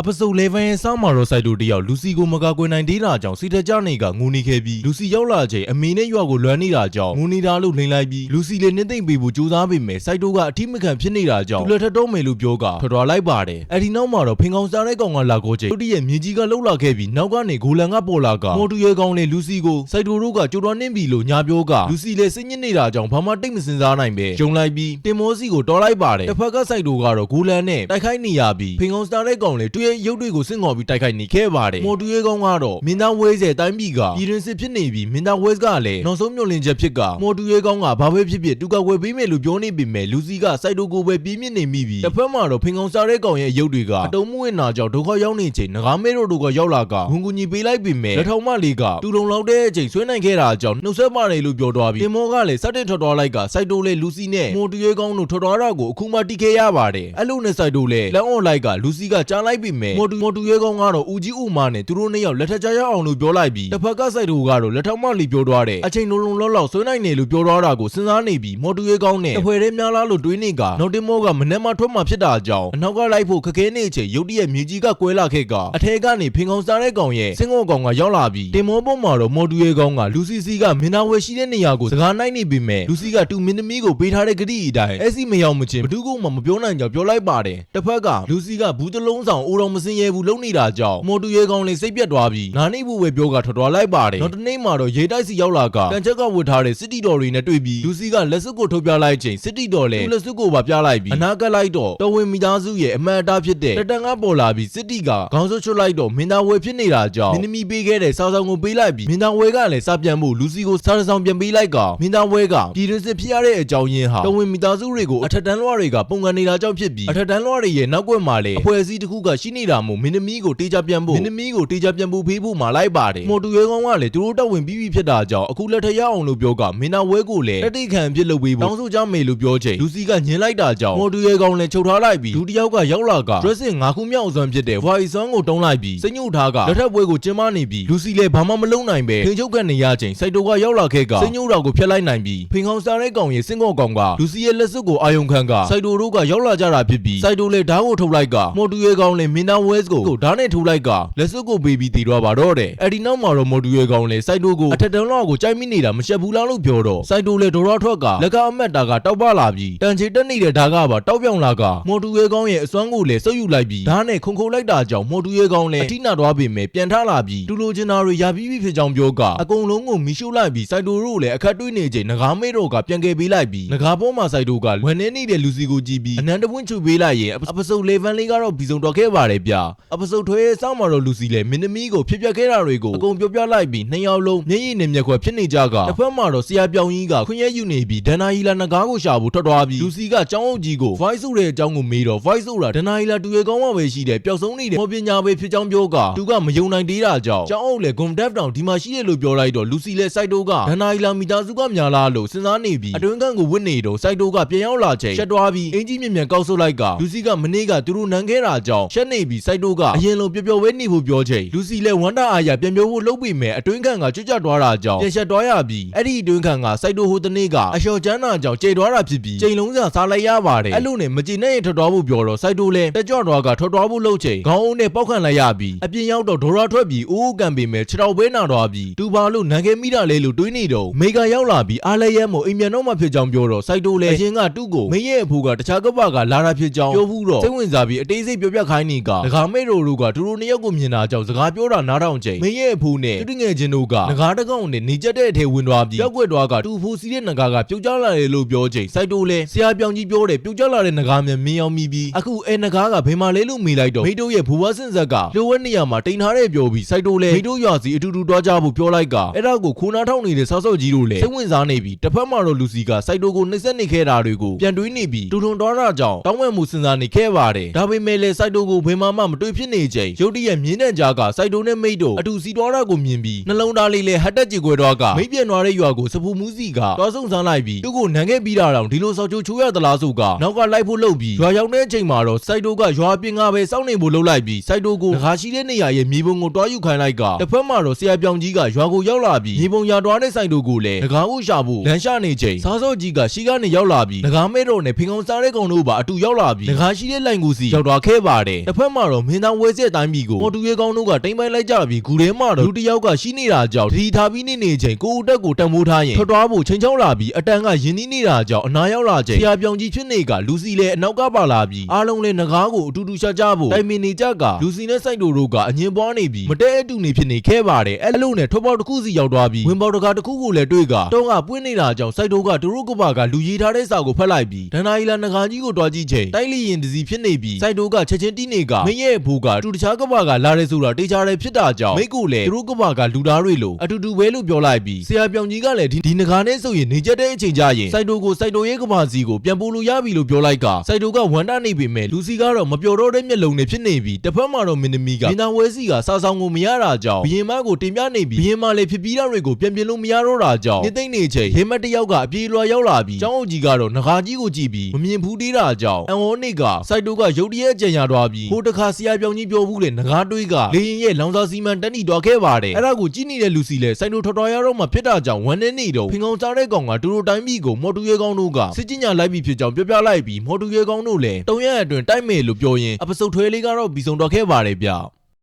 အပစုပ်11ရဲ့စောင်းမာတော့စိုက်တူတယောက်လူစီကိုမကာကွယ်နိုင်သေးတာကြောင့်စီတကြနေကငိုနေခဲ့ပြီးလူစီရောက်လာချိန်အမေနဲ့ရွာကိုလွမ်းနေတာကြောင့်ငိုနေတာလို့လိန်လိုက်ပြီးလူစီလည်းနှိမ့်သိမ့်ပေးဖို့ကြိုးစားပေမဲ့စိုက်တူကအထိမခံဖြစ်နေတာကြောင့်သူလည်းထပ်တော့မယ်လို့ပြောကထွက်သွားလိုက်ပါတယ်အဲ့ဒီနောက်မှာတော့ဖင်ကောင်စားတဲ့ကောင်ကလာကိုချိန်သူတရဲ့မြင်းကြီးကလှုပ်လာခဲ့ပြီးနောက်ကနေဂိုလန်ကပေါ်လာကမော်တူရဲကောင်နဲ့လူစီကိုစိုက်တူတို့ကကြိုးတော်နှင်းပြီလို့ညာပြောကလူစီလည်းစိတ်ညစ်နေတာကြောင့်ဘာမှတိတ်မစင်စားနိုင်ပဲဂျုံလိုက်ပြီးတင်မောစီကိုတော်လိုက်ပါတယ်တစ်ဖက်ကစိုက်တူကတော့ဂိုလန်နဲ့တိုက်ခိုက်နေရပြီးဖင်ကောင်စားတဲ့ကောင်လည်းသူ့ရဲ့ရုပ်တွေကိုစင်ငေါ်ပြီးတိုက်ခိုက်နေခဲ့ပါတယ်မော်တူရဲကောင်ကတော့မင်းသားဝဲစေတိုင်းပြည်ကပြည်တွင်စစ်ဖြစ်နေပြီးမင်းသားဝဲကလည်းနောက်ဆုံးမျှော်လင့်ချက်ဖြစ်ကမော်တူရဲကောင်ကဘာပဲဖြစ်ဖြစ်တူကဝဲပေးမယ်လို့ပြောနေပေမဲ့လူစီကစိုက်တူကိုပဲပြင်းပြနေမိပြီးတစ်ဖက်မှာတော့ဖင်ကောင်စားတဲ့ကောင်ရဲ့ရုပ်တွေကအတုံးမွေးနာကြောင့်ဒုက္ခရောက်နေချိန်ငကားမဲတို့တို့ကရောက်လာကဝန်ကူညီပေးလိုက်ပေမဲ့လက်ထောက်မလေးကတူတုံလောက်တဲ့အချိန်ဆွေးနိုင်ခဲ့တာကြောင့်နှုတ်ဆက်ပါတယ်လို့ပြောသွားပြီးတင်မောကလည်းစတင်ထွက်သွားလိုက်ကစိုက်တိုလေလူစီနဲ့မော်တူရဲကောင်တို့ထွက်သွားတာကိုအခုမှတိခဲ့ရပါတယ်အဲ့လိုနဲ့စိုက်တိုလေလက်အော်လိုက်ကလူစီကကြားလိုက်ပေမဲ့မော်တူမော်တူရဲကောင်ကတော့ဦးကြီးဦးမနဲ့သူတို့နှစ်ယောက်လက်ထက်ကြရအောင်လို့ပြောလိုက်ပြီးတစ်ဖက်ကစိုက်တိုကတော့လက်ထောက်မလေးပြောသွားတဲ့အချိန်လုံးလုံးလောက်လောက်ဆွေးနိုင်နေလို့ပြောသွားတာကိုစဉ်းစားနေပြီးမော်တူရဲကောင်နဲ့တဖွဲရဲများလားလို့တွေးနေကနော်တင်မောကမနေ့မှထွက်မှဖြစ်တာကြောင့်အနောက်ကလိုက်ဖို့ခက်ခဲနေချိန်ရုတ်တရက်မြေကြီးကကွဲလာခဲ့ကအထဲကနေဖင်ကောင်စားတဲ့ကောင်ရဲ့စင်ငေါကောင်ကရောက်လာပြီးတင်မောပေါ်မှာတော့မော်တူရဲကောင်ကလူစီစီကမင်းသားဝဲရှိတဲ့နေရာကိုစကားနိုင်နေပြီမဲ့လူစီကတူမင်းသမီးကိုပေးထားတဲ့ဂတိအတိုင်းအဲ့စီမရောက်မချင်းဘသူကမှမပြောနိုင်ကြောင်ပြောလိုက်ပါတယ်တစ်ဖက်ကလူစီကဘူးတလုံးဆောင်အိုတော်မစင်ရဲဘူးလုံနေတာကြောင့်မော်တူရဲကောင်လေးစိတ်ပြတ်သွားပြီးနာနေဘူးပဲပြောကထွက်သွားလိုက်ပါတယ်နောက်တနေ့မှာတော့ရေတိုက်စီရောက်လာကတန်ချက်ကဝတ်ထားတဲ့စစ်တီတော်တွေနဲ့တွေ့ပြီးလူစီကလက်စွပ်ကိုထုတ်ပြလိုက်ချိန်စစ်တီတော်လည်းသူ့လက်စွပ်ကိုပါပြလိုက်ပြီးအနာကလိုက်တော့တော်ဝင်မိသားစုရဲ့အမှန်အတားဖြစ်တဲ့တတန်ကပေါ်လာပြီးစစ်တီကခေါင်းစွပ်ချွတ်လိုက်တော့မင်းသားဝဲဖြစ်နေတာကြောင့်မင်းသမီးပေးခဲ့တဲ့စာဆောင်ကိုပေးလိုက်ပြီးမင်းသားဝဲကလည်းစာပြန်ဖို့လူစီကိုစာဆောင်ပြန်ပေးလိုက်ကမင်းသားဝဲကပြည်တွင်းစစ်ဖြစ်ရတဲ့အကြောင်းရင်းဟာတော်ဝင်မိသားစုတွေကိုအထက်တန်းလွှားတွေကပုံကန်နေတာကြောင့်ဖြစ်ပြီးအထက်တန်းလွှားတွေရဲ့နောက်ကွယ်မှာလည်းအဖွဲ့အစည်းတစ်ခုကရှိနေတာမို့မင်းသမီးကိုတေးကြပြန်ဖို့မင်းသမီးကိုတေးကြပြန်ဖို့ဖေးဖို့မှာလိုက်ပါတယ်မော်တူရဲကောင်းကလည်းသူတို့တက်ဝင်ပြီးပြီဖြစ်တာကြောင့်အခုလက်ထက်ရအောင်လို့ပြောကမင်းသားဝဲကိုလည်းတက်တိခံဖြစ်လုပ်ပေးဖို့တောင်းဆိုကြမယ်လို့ပြောချိန်လူစီကညင်လိုက်တာကြောင့်မော်တူရဲကောင်းလည်းချုပ်ထားလိုက်ပြီးလူတစ်ယောက်ကရောက်လာက dressing ငါခုမြောက်အစွမ်းဖြစ်တဲ့ voice song ကိုတုံးလိုက်ပြီးစိတ်ညှို့ထားကလက်ထက်ပွဲကိုကျင်းပနေပြီးလူစီလည်းဘာမှမလုပ်နိုင်ပဲထင်းချုပ်ကနေရချိန်စိုက်တိုကရောက်လာခဲ့ကစိတ်ညှို့တော်ကိုဖျက်လိုက်နိုင်ပြီးဖင်ခေါင်စားတဲ့ကောင်ရဲ့စင်ကော့ကောင်ကလူစီရဲ့လက်စွပ်ကိုအာယုံခံကစိုက်တိုတို့ကရောက်လာကြတာဖြစ်ပြီးစိုက်တိုလည်းဓာတ်ကိုထုတ်လိုက်ကမော်တူရဲကောင်လည်းမင်းသားဝဲစ်ကိုဓာတ်နဲ့ထုတ်လိုက်ကလက်စွပ်ကိုပေးပြီးတည်တော့ပါတော့တယ်အဲ့ဒီနောက်မှာတော့မော်တူရဲကောင်လည်းစိုက်တိုကိုအထက်တန်းလောက်ကိုကြိုက်မိနေတာမရှက်ဘူးလားလို့ပြောတော့စိုက်တိုလည်းဒေါ်ရထွက်ကလက်ကအမက်တာကတောက်ပလာပြီးတန်ချေတက်နေတဲ့ဓာတ်ကပါတောက်ပြောင်လာကမော်တူရဲကောင်ရဲ့အစွမ်းကိုလည်းဆုပ်ယူလိုက်ပြီးဓာတ်နဲ့ခုန်ခုန်လိုက်တာကြောင့်မော်တူရဲကောင်လည်းအထိနာသွားပေမဲ့ပြန်ထလာပြီးတူလိုချင်တာတွေရပြီးပြီဖြစ်ကြောင်းပြောကအကုန်လုံးကိုမီရှို့လိုက်ပြီးစိုက်တိုတို့လည်းအခက်တွေးနေချိန်ငကားမေးတော့ကပြန်ကယ်ပေးလိုက်ပြီးငကားပေါ်မှာစိုက်တိုကဝယ်နေနေတဲ့လူစီကိုကြည့်ပြီးအနန္တပွင့်ချူပေးလိုက်ရင်အပစုပ်11လေးကတော့ဘီစုံတော်ခဲ့ပါတယ်ဗျအပစုပ်ထွေးစောင်းမှာတော့လူစီလည်းမင်းသမီးကိုဖြစ်ပျက်ခဲ့တာတွေကိုအကုန်ပြောပြလိုက်ပြီးနှစ်ယောက်လုံးမျက်ရည်နဲ့မျက်ခွက်ဖြစ်နေကြကတစ်ဖက်မှာတော့ဆရာပြောင်ကြီးကခွင့်ရယူနေပြီးဒန်နာဟီလာငကားကိုရှာဖို့ထွက်သွားပြီးလူစီကចောင်းအုပ်ကြီးကို voice ဆိုတဲ့အကြောင်းကိုမေးတော့ voice ဆိုတာဒန်နာဟီလာတူရဲကောင်းမှပဲရှိတယ်ပျောက်ဆုံးနေတဲ့မော်ပညာပဲဖြစ်ကြောင်းပြောကသူကမယုံနိုင်သေးတာကြောင့်ចောင်းအုပ်လည်းဂွန်ဒက်တောင်ဒီမှာရှိတယ်လို့ပြောလိုက်တော့လူစီလည်းစိုက်တိုကဒန်နာဟီလာမိသားစုကများလားလို့စဉ်းစားနေပြီးအတွင်းခန့်ကိုဝစ်နေတော့စိုက်တိုကပြန်ရောက်လာချိန်ရှက်သွားပြီးအင်ကြီးမြင်မြန်ကောက်ဆုပ်လိုက်ကလူစီကမနေ့ကသူတို့နန်းခဲ့တာကြောင့်ရှက်နေပြီးစိုက်တိုကအရင်လိုပျော်ပျော်ဝဲနေဖို့ပြောချိန်လူစီလည်းဝမ်းတာအာရပြန်ပြောဖို့လုပ်ပေမဲ့အတွင်းခန့်ကကြွကြွသွားတာကြောင့်ပြန်ရှက်သွားရပြီးအဲ့ဒီအတွင်းခန့်ကစိုက်တိုဟိုတနေ့ကအလျှော်ချမ်းသာကြောင့်ကြေသွားတာဖြစ်ပြီးချိန်လုံးစာစားလိုက်ရပါတယ်အဲ့လိုနဲ့မကြည်နဲ့ရင်ထွက်သွားဖို့ပြောတော့စိုက်တိုလည်းတက်ကြွသွားကထွက်သွားဖို့လုပ်ချိန်ခေါင်းအုံးနဲ့ပေါက်ခံလိုက်ရပြီးအပြင်ရောက်တော့ဒေါ်ရာထွက်ပြီးအိုးကန်ပေမဲ့ခြေတော်ပဲနာသွားပြီးတူပါလို့နန်ခဲမိတာလေလို့တွေးနေတော့မေကရောက်လာပြီးအားလဲရဲမို့အိမ်မြန်တော့မှဖြစ်ကြောင်းပြောတော့စိုက်တိုလည်းအရင်ကတူ့ကိုမင်းရဲ့အဖိုးကတခြားကပ္ပကလာတာဖြစ်ကြောင်းပြောဘူးတော့စိတ်ဝင်စားပြီးအသေးစိတ်ပြောပြခိုင်းနေကဒကာမေတို့တို့ကသူတို့နှစ်ယောက်ကိုမြင်တာကြောင့်စကားပြောတာနားထောင်ချိန်မင်းရဲ့အဖိုးနဲ့တူတငယ်ချင်းတို့ကငကားတကောင်နဲ့နေကြတဲ့အထဲဝင်သွားပြီးပြောက်ွက်သွားကတူဖိုးစီးတဲ့ငကားကပြုတ်ကျလာတယ်လို့ပြောချိန်စိုက်တိုလည်းဆရာပြောင်ကြီးပြောတယ်ပြုတ်ကျလာတဲ့ငကားမြန်မင်းအောင်မိပြီးအခုအဲငကားကဘယ်မှာလဲလို့မေးလိုက်တော့မိတို့ရဲ့ဘူဝါစင်ဇက်ကလိုဝဲနေရာမှာတိန်ထားတဲ့ပြောပြီးစိုက်တိုလည်းမိတို့ရွာစီအတူတူတွားကြဖို့ပြောလိုက်ကအဲ့ဒါကိုခိုးနာထောက်နေတဲ့ဆောက်ဆောက်ကြီးတို့လည်းစိတ်ဝင်စားနေပြီးတစ်ဖက်မှာတော့လူစီကစိုက်တိုကိုနှိမ့်ဆက်နေခဲ့တာတွေကိုပြန်တွေးနေပြီးတူထုံတွားတာကြောင့်တောင်းဝဲမှုစဉ်းစားနေခဲ့ပါတယ်ဒါပေမဲ့လည်းစိုက်တိုကိုဘယ်မှမှမတွေးဖြစ်နေချိန်ရုတ်တရက်မြင်းတဲ့ကြားကစိုက်တိုနဲ့မိတ်တို့အတူစီတွားတာကိုမြင်ပြီးနှလုံးသားလေးလည်းဟတ်တက်ကြေခွဲတော့ကမိတ်ပြန်သွားတဲ့ရွာကိုစပူမူးစီကတွားဆုံဆန်းလိုက်ပြီးသူ့ကိုနန်းခဲ့ပြီးတာတောင်ဒီလိုဆောက်ချိုးချိုးရသလားဆိုကနောက်ကလိုက်ဖို့လုပ်ပြီးရွာရောက်တဲ့အချိန်မှာတော့စိုက်တိုကရွာပြင်ကပဲစောင့်နေဖို့လုပ်လိုက်ပြီးစိုက်တိုကိုငါရှိတဲ့နေရာရဲ့မြေပုံကိုတွားယူခိုင်းလိုက်ကတစ်ဖက်မှာတော့ဆရာပြောင်ကြီးကရွာကိုရောက်လာပြီးမြေပုံရွာတွားတဲ့စိုက်တိုကိုလည်းငကားဥရှာဖို့လမ်းရှာနေချိန်စားစောကြီးကရှိကနေရောက်လာပြီးငကားမဲတော်နဲ့ဖင်ကောင်စားတဲ့ကောင်တို့ပါအတူရောက်လာပြီးငကားရှိတဲ့လိုင်ကိုစီရောက်သွားခဲ့ပါတယ်တစ်ဖက်က်မှာတော့မင်းသားဝဲဆက်တိုင်းပြည်ကိုမော်တူရဲကောင်းတို့ကတိမ့်ပိုင်းလိုက်ကြပြီးဂူထဲမှာတော့လူတစ်ယောက်ကရှိနေတာကြောင့်တတိထားပြီးနေနေချိန်ကိုဦးတက်ကိုတံမိုးထားရင်ထွက်သွားဖို့ချိန်ချောင်းလာပြီးအတန်ကယင်းနီးနေတာကြောင့်အနာရောက်လာချိန်ဆရာပြောင်ကြီးဖြစ်နေကလူစီလည်းအနောက်ကပါလာပြီးအားလုံးလည်းငကားကိုအတူတူရှာကြဖို့တိုင်ပင်နေကြကလူစီနဲ့စိုက်တို့တို့ကအငင်းပွားနေပြီးမတဲအတူနေဖြစ်နေခဲ့ပါတယ်အဲ့လိုနဲ့ထွက်ပေါက်တစ်ခုစီရောက်သွားပြီးဝင်ပေါက်တကာတစ်ခုကိုလည်းတွေ့ကတုံးကပွင့်နေတာကြောင့်စိုက်တို့ကသူတို့ကပါကလူရေးထားတဲ့စာကိုဖတ်လိုက်ပြီးဒန္နာရီလာငကားကြီးကိုတွားကြည့်ချိန်တိုက်လီရင်တစီဖြစ်နေပြီးစိုက်တို့ကချက်ချင်းတီးနေကမင်းရဲ့အဖိုးကတူတခြားကပါကလာရဲဆိုတာတေချာတယ်ဖြစ်တာကြောင့်မိတ်ကိုလည်းသူတို့ကပါကလူသားတွေလိုအတူတူပဲလို့ပြောလိုက်ပြီးဆရာပြောင်ကြီးကလည်းဒီဒီငကားနဲ့ဆိုရင်နေချက်တဲ့အချိန်ကြရင်စိုက်တို့ကိုစိုက်တို့ရဲ့ကပါစီကိုပြန်ပို့လို့ရပြီလို့ပြောလိုက်ကစိုက်တို့ကဝန်တာနေပြီမဲ့လူစီကတော့မပျော်တော့တဲ့မျက်လုံးနဲ့ဖြစ်နေပြီးတစ်ဖက်မှာတော့မင်းသမီးကမင်းသားဝဲစီကစာဆောင်ကိုမရတာကြောင့်ဘရင်မကိုတင်ပြနေပြီးဘရင်မလည်းဖြစ်ပြီးတာတွေကိုပြန်ပြင်လို့မရတော့တာကြောင့်နေသိမ့်နေချိန်ဟိမတ်တယောက်ကအပြေးလွှာရောက်လာပြီးကျောင်းအုပ်ကြီးကတော့ငကားကြီးကိုကြည့်ပြီးမမြင်ဘူးသေးတာကြောင့်အန်ဝေါနစ်ကစိုက်တို့ကရုတ်တရက်အကြံရသွားပြီးဟိုတခါဆရာပြောင်ကြီးပြောဘူးလေငကားတွေးကလေရင်ရဲ့လောင်စာစီမံတက်နီသွားခဲ့ပါတယ်အဲ့ဒါကိုကြည့်နေတဲ့လူစီလည်းစိုက်တို့ထော်တော်ရတော့မှဖြစ်တာကြောင့်ဝမ်းနေနေတော့ဖင်ကောင်စားတဲ့ကောင်ကတူတူတိုင်းပြည်ကိုမော်တူရဲကောင်းတို့ကစစ်ကြညာလိုက်ပြီးဖြစ်ကြောင်းပြောပြလိုက်ပြီးမော်တူရဲကောင်းတို့လည်းတုံရက်အတွင်တိုက်မယ်လို့ပြောရင်းအပစုတ်ထွဲလေးကတော့ပြီးဆုံးတော့ခဲ့ပါတယ်ဗျ